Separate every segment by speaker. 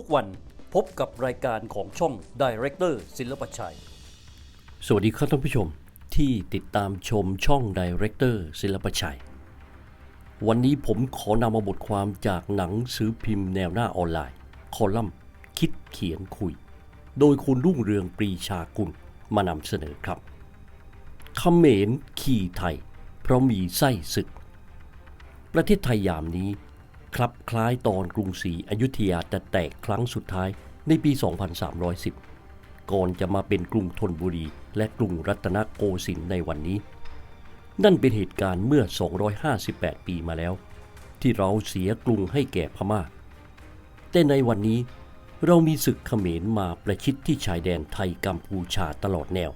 Speaker 1: ทุกวันพบกับรายการของช่อง Director ศิลปชัย สวัสดีครับท่านผู้ชมที่ติดตามชมช่อง Director ศิลปชัย วันนี้ผมขอนำมาบทความจากหนังสือพิมพ์แนวหน้าออนไลน์ คอลัมน์ คิดเขียนคุย โดยคุณรุ่งเรืองปรีชากุลมานำเสนอครับเขมรขี่ไทย เพราะมีไส้ศึก ประเทศไทยยามนี้ คลับคล้ายตอนกรุงศรีอยุธยาจะแตกครั้งสุดท้ายในปี 2310 ก่อนจะมาเป็นกรุงธนบุรี และกรุงรัตนโกสินทร์ในวันนี้ นั่นเป็นเหตุการณ์เมื่อ 258 ปีมาแล้ว ที่เราเสียกรุงให้แก่พม่า แต่ในวันนี้เรามีศึกเขมรมาประชิดที่ชายแดนไทยกัมพูชาตลอดแนว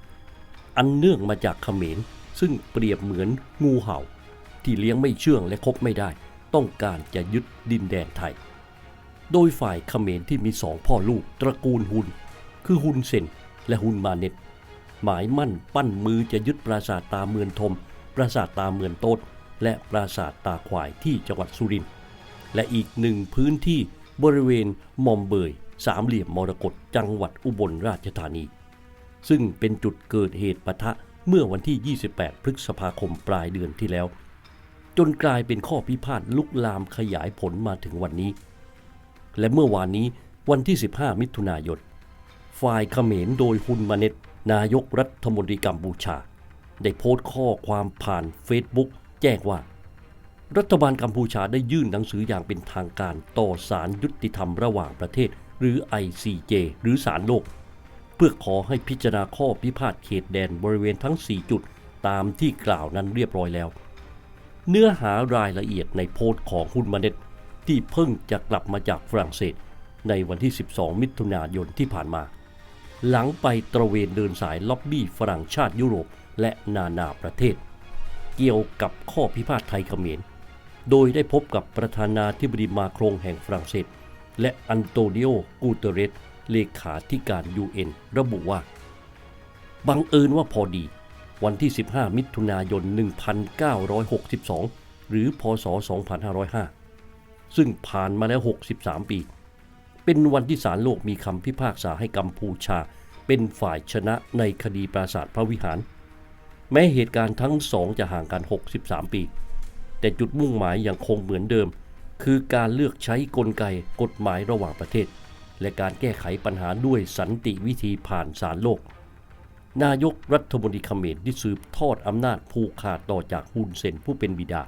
Speaker 1: อันเนื่องมาจากเขมรซึ่งเปรียบเหมือนงูเห่า ที่เลี้ยงไม่เชื่องและคบไม่ได้ ต้องการจะยึดดินแดนไทย โดยฝ่ายเขมรที่มีสองพ่อลูกตระกูลฮุน คือฮุนเซนและฮุนมาเน็ต หมายมั่นปั้นมือจะยึดปราสาทตาเมือนทม ปราสาทตาเมือนโตดและปราสาทตาขวายที่จังหวัดสุรินทร์และอีกหนึ่งพื้นที่บริเวณมอมเบยสามเหลี่ยมมรกตจังหวัดอุบลราชธานี ซึ่งเป็นจุดเกิดเหตุปะทะเมื่อวันที่ 28 พฤษภาคมปลายเดือนที่แล้ว จนกลายเป็นข้อพิพาทลุกลามขยายผลมาถึงวันนี้ และเมื่อวานนี้วันที่ 15 มิถุนายน ฝ่ายเขมรโดยฮุนมาเน็ต นายกรัฐมนตรีกัมพูชา ได้โพสต์ข้อความผ่านเฟซบุ๊กแจ้งว่า รัฐบาลกัมพูชาได้ยื่นหนังสืออย่างเป็นทางการต่อศาลยุติธรรมระหว่างประเทศ หรือ ICJ หรือศาลโลก เพื่อขอให้พิจารณาข้อพิพาทเขตแดนบริเวณทั้ง 4 จุดตามที่กล่าวนั้นเรียบร้อยแล้ว เนื้อหารายละเอียดในโพสต์ของฮุนมาเน็ตที่เพิ่งจะกลับมาจากฝรั่งเศส ในวันที่ 12 มิถุนายนที่ผ่านมา หลังไปตระเวนเดินสายล็อบบี้ฝรั่งชาติยุโรปและนานาประเทศ เกี่ยวกับข้อพิพาทไทยเขมร โดยได้พบกับประธานาธิบดีมาครงแห่งฝรั่งเศส และอันโตนิโอ กูเตเรสเลขาธิการ UN ระบุว่า บังเอิญว่าพอดี วันที่ 15 มิถุนายน 1962 หรือ พศ 2505 ซึ่งผ่านมาแล้ว 63 ปี เป็นวันที่ศาลโลกมีคำพิพากษาให้กัมพูชา เป็นฝ่ายชนะในคดีปราสาทพระวิหาร แม้เหตุการณ์ทั้งสองจะห่างกัน 63 ปี แต่จุดมุ่งหมายยังคงเหมือนเดิม คือการเลือกใช้กลไกกฎหมายระหว่างประเทศ และการแก้ไขปัญหาด้วยสันติวิธีผ่านศาลโลก นายกรัฐมนตรีเขมรที่สืบทอดอำนาจผูกขาดต่อจากฮุนเซนผู้เป็นบิดา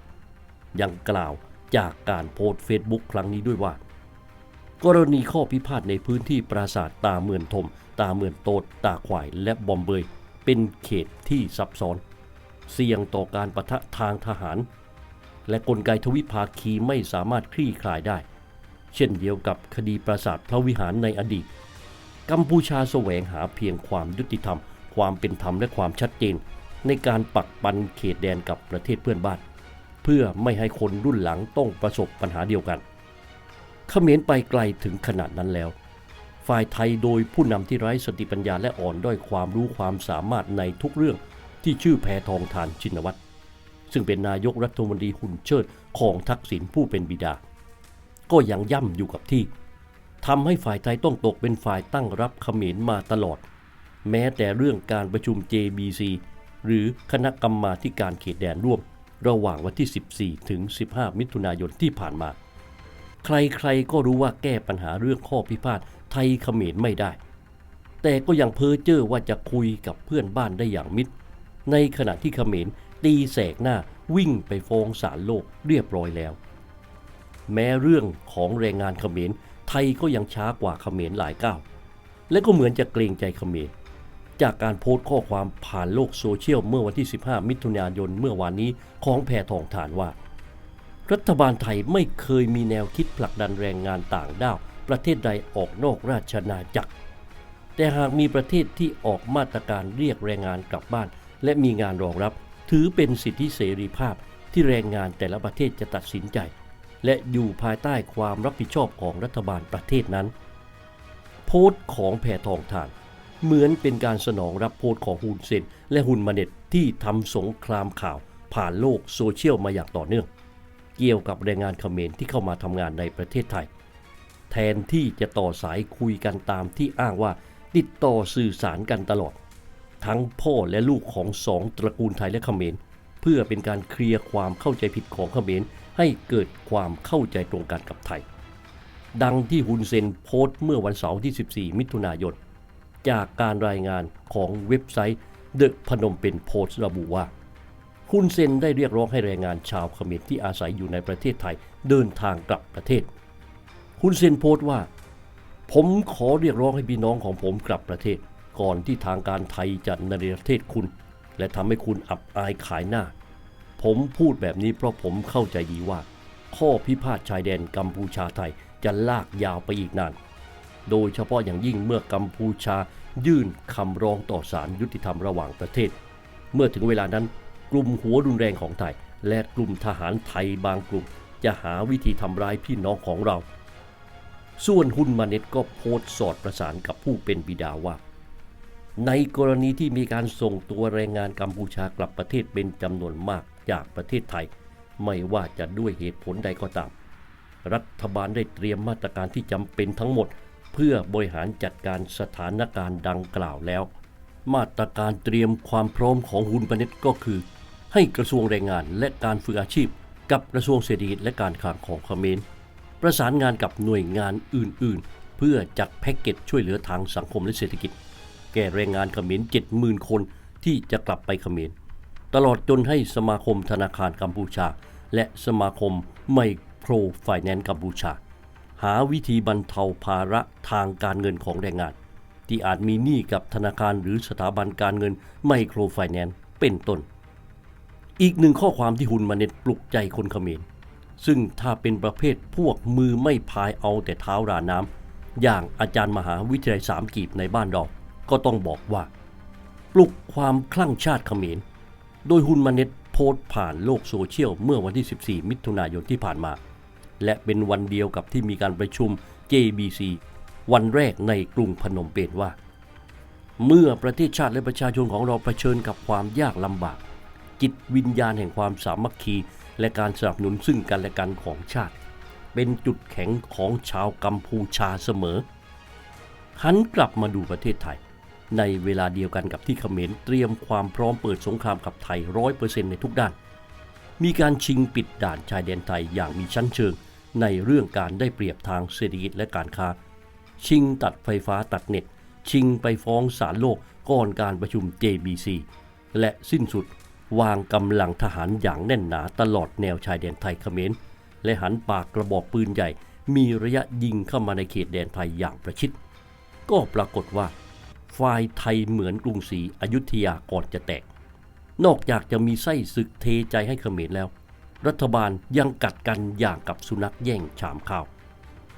Speaker 1: ยังกล่าวจากการโพสต์เฟซบุ๊กครั้งนี้ด้วยว่า กรณีข้อพิพาทในพื้นที่ปราสาทตาเมือนทม ตาเมือนโตดตาควายและบอมเบย เป็นเขตที่ซับซ้อน เสี่ยงต่อการประทะทางทหาร และกลไกทวิภาคีไม่สามารถคลี่คลายได้ เช่นเดียวกับคดีปราสาทพระวิหารในอดีต กัมพูชาแสวงหาเพียงความยุติธรรม ความเป็นธรรมและความชัดเจน ในการปักปันเขตแดนกับประเทศเพื่อนบ้าน เพื่อไม่ให้คนรุ่นหลังต้องประสบปัญหาเดียวกันเขมรไปไกลถึงขนาดนั้นแล้ว ฝ่ายไทยโดยผู้นำที่ไร้สติปัญญาและอ่อนด้อยความรู้ความสามารถในทุกเรื่องที่ชื่อแพทองทานชินวัตรซึ่งเป็นนายกรัฐมนตรีหุ่นเชิดของทักษิณผู้เป็นบิดา ก็ยังย่ำอยู่กับที่ทำให้ฝ่ายไทยต้องตกเป็นฝ่ายตั้งรับเขมรมาตลอด แม้แต่เรื่องการประชุม JBC หรือคณะกรรมาการเขตแดนร่วม ระหว่างวันที่ 14 ถึง 15 มิถุนายนที่ผ่านมา ใครๆก็รู้ว่าแก้ปัญหาเรื่องข้อพิพาทไทยเขมรไม่ได้ แต่ก็ยังเพ้อเจ้อว่าจะคุยกับเพื่อนบ้านได้อย่างมิตร ในขณะที่เขมรตีแสกหน้าวิ่งไปฟ้องศาลโลกเรียบร้อยแล้ว แม้เรื่องของแรงงานเขมรไทยก็ยังช้ากว่าเขมรหลายก้าวและก็เหมือนจะเกรงใจเขมร จากการโพสต์ข้อความผ่านโลกโซเชียลเมื่อวันที่ 15 มิถุนายนเมื่อวานนี้ของแพทองทานว่า รัฐบาลไทยไม่เคยมีแนวคิดผลักดันแรงงานต่างด้าว ประเทศใดออกนอกราชนาจักร แต่หากมีประเทศที่ออกมาตรการเรียกแรงงานกลับบ้าน และมีงานรองรับ ถือเป็นสิทธิเสรีภาพที่แรงงานแต่ละประเทศจะตัดสินใจ และอยู่ภายใต้ความรับผิดชอบของรัฐบาลประเทศนั้น โพสต์ของแพทองทาน เหมือนเป็นการสนองรับโพสของฮุนเซนและฮุนมาเน็ตที่ทำสงครามข่าว ผ่านโลกโซเชียลมาอย่างต่อเนื่อง เกี่ยวกับแรงงานเขมรที่เข้ามาทำงานในประเทศไทย แทนที่จะต่อสายคุยกันตามที่อ้างว่าติดต่อสื่อสารกันตลอด ทั้งพ่อและลูกของสองตระกูลไทยและเขมร เพื่อเป็นการเคลียร์ความเข้าใจผิดของเขมรให้เกิดความเข้าใจตรงกันกับไทย ดังที่ฮุนเซนโพสต์เมื่อวันเสาร์ที่ 14 มิถุนายน จากการรายงานของเว็บไซต์ The Phnom Penh Post ระบุว่าฮุนเซนได้เรียกร้องให้แรงงานชาวเขมรที่อาศัยอยู่ในประเทศไทยเดินทางกลับประเทศฮุนเซนโพสต์ว่า ผมขอเรียกร้องให้พี่น้องของผมกลับประเทศ ก่อนที่ทางการไทยจะนเรศเทศคุณ และทำให้คุณอับอายขายหน้า ผมพูดแบบนี้เพราะผมเข้าใจดีว่า ข้อพิพาทชายแดนกัมพูชาไทยจะลากยาวไปอีกนาน โดยเฉพาะอย่างยิ่งเมื่อกัมพูชายื่นคำร้องต่อศาลยุติธรรมระหว่างประเทศ เมื่อถึงเวลานั้นกลุ่มหัวรุนแรงของไทย และกลุ่มทหารไทยบางกลุ่ม จะหาวิธีทำร้ายพี่น้องของเรา ส่วนฮุนมาเน็ตก็โพสต์สอดประสานกับผู้เป็นบิดาว่า ในกรณีที่มีการส่งตัวแรงงานกัมพูชากลับประเทศเป็นจำนวนมากจากประเทศไทย ไม่ว่าจะด้วยเหตุผลใดก็ตาม รัฐบาลได้เตรียมมาตรการที่จำเป็นทั้งหมด เพื่อบริหารจัดการสถานการณ์ดังกล่าวแล้ว มาตรการเตรียมความพร้อมของฮุนปเน็ตก็คือ ให้กระทรวงแรงงานและการฝึกอาชีพ กับกระทรวงเศรษฐกิจและการคลังของเขมรประสานงานกับหน่วยงานอื่น ๆ เพื่อจัดแพ็กเกจช่วยเหลือทางสังคมและเศรษฐกิจ แก่แรงงานเขมร70,000 คนที่จะกลับไปเขมรตลอดจนให้สมาคมธนาคารกัมพูชา และสมาคมไมโครไฟแนนซ์กัมพูชา หาวิธีบรรเทาภาระทางการเงินของแรงงาน ที่อาจมีหนี้กับธนาคารหรือสถาบันการเงินไมโครไฟแนนซ์เป็นต้น อีกหนึ่งข้อความที่หุนมาเน็ตปลุกใจคนเขมร ซึ่งถ้าเป็นประเภทพวกมือไม่พายเอาแต่เท้าราน้ำอย่างอาจารย์มหาวิทยาลัยสามกีบในบ้านเราก็ต้องบอกว่า ปลุกความคลั่งชาติเขมร โดยฮุนมาเน็ตโพสต์ผ่านโลกโซเชียลเมื่อวันที่ 14 มิถุนายนที่ผ่านมา และเป็นวันเดียวกับที่มีการประชุม JBC วันแรกในกรุงพนมเปญว่า เมื่อประเทศชาติและประชาชนของเราเผชิญกับความยากลำบาก จิตวิญญาณแห่งความสามัคคี และการสนับสนุนซึ่งกันและกันของชาติ เป็นจุดแข็งของชาวกัมพูชาเสมอหันกลับมาดูประเทศไทย ในเวลาเดียวกันกับที่เขมรเตรียมความพร้อมเปิดสงครามกับไทยร้อยเปอร์เซ็นต์ในทุกด้าน มีการชิงปิดด่านชายแดนไทยอย่างมีชั้นเชิง ในเรื่องการได้เปรียบทางเศรษฐกิจและการค้า ชิงตัดไฟฟ้าตัดเน็ต ชิงไปฟ้องศาลโลกก่อนการประชุม JBC และสิ้นสุดวางกำลังทหารอย่างแน่นหนาตลอดแนวชายแดนไทยเขมร และหันปากกระบอกปืนใหญ่ มีระยะยิงเข้ามาในเขตแดนไทยอย่างประชิด ก็ปรากฏว่า ฝ่ายไทยเหมือนกรุงศรีอยุธยาก่อนจะแตก นอกจากจะมีไส้ศึกเทใจให้เขมรแล้ว รัฐบาลยังกัดกันอย่างกับสุนัขแย่งชามข้าว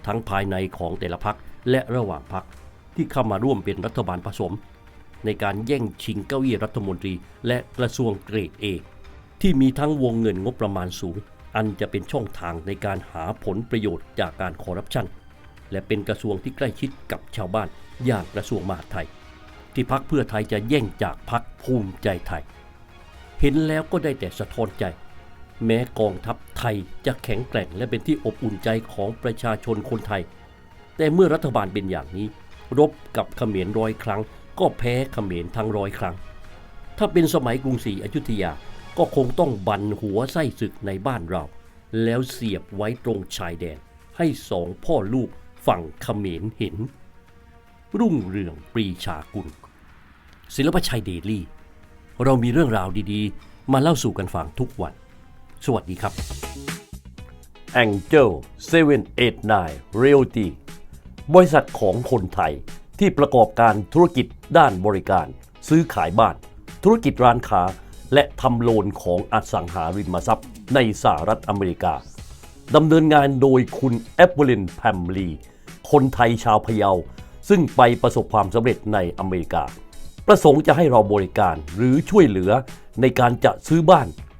Speaker 1: ทั้งภายในของแต่ละพักและระหว่างพักที่เข้ามาร่วมเป็นรัฐบาลผสม ในการแย่งชิงเก้าอี้รัฐมนตรี และกระทรวงเกรดเอที่มีทั้งวงเงินงบประมาณสูง อันจะเป็นช่องทางในการหาผลประโยชน์จากการคอร์รัปชันและเป็นกระทรวงที่ใกล้ชิดกับชาวบ้านอย่างกระทรวงมหาดไทย ที่พักเพื่อไทยจะแย่งจากพักภูมิใจไทย เห็นแล้วก็ได้แต่สะท้อนใจ แม้กองทัพไทยจะแข็งแกร่งและเป็นที่อบอุ่นใจของประชาชนคนไทย แต่เมื่อรัฐบาลเป็นอย่างนี้ รบกับเขมรร้อยครั้ง ก็แพ้เขมรทั้งร้อยครั้ง ถ้าเป็นสมัยกรุงศรีอยุธยาก็คงต้องบันหัวไส้ศึกในบ้านเรา แล้วเสียบไว้ตรงชายแดน ให้สองพ่อลูกฝั่งเขมรเห็น รุ่งเรืองปรีชากุลศิลปชัยเดลี่ เรามีเรื่องราวดีๆ มาเล่าสู่กันฟังทุกวัน สวัสดีครับ Angel 789 Realty บริษัทของคนไทยที่ประกอบการธุรกิจด้านบริการ ซื้อขายบ้าน ธุรกิจร้านค้า และทำโลนของอสังหาริมทรัพย์ ในสหรัฐอเมริกาดำเนินงานโดยคุณแอปเปิลินแพมลี คนไทยชาวพะเยา ซึ่งไปประสบความสำเร็จในอเมริกา ประสงค์จะให้เราบริการหรือช่วยเหลือในการจะซื้อบ้าน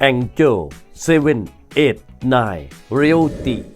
Speaker 1: Angel 789 Realty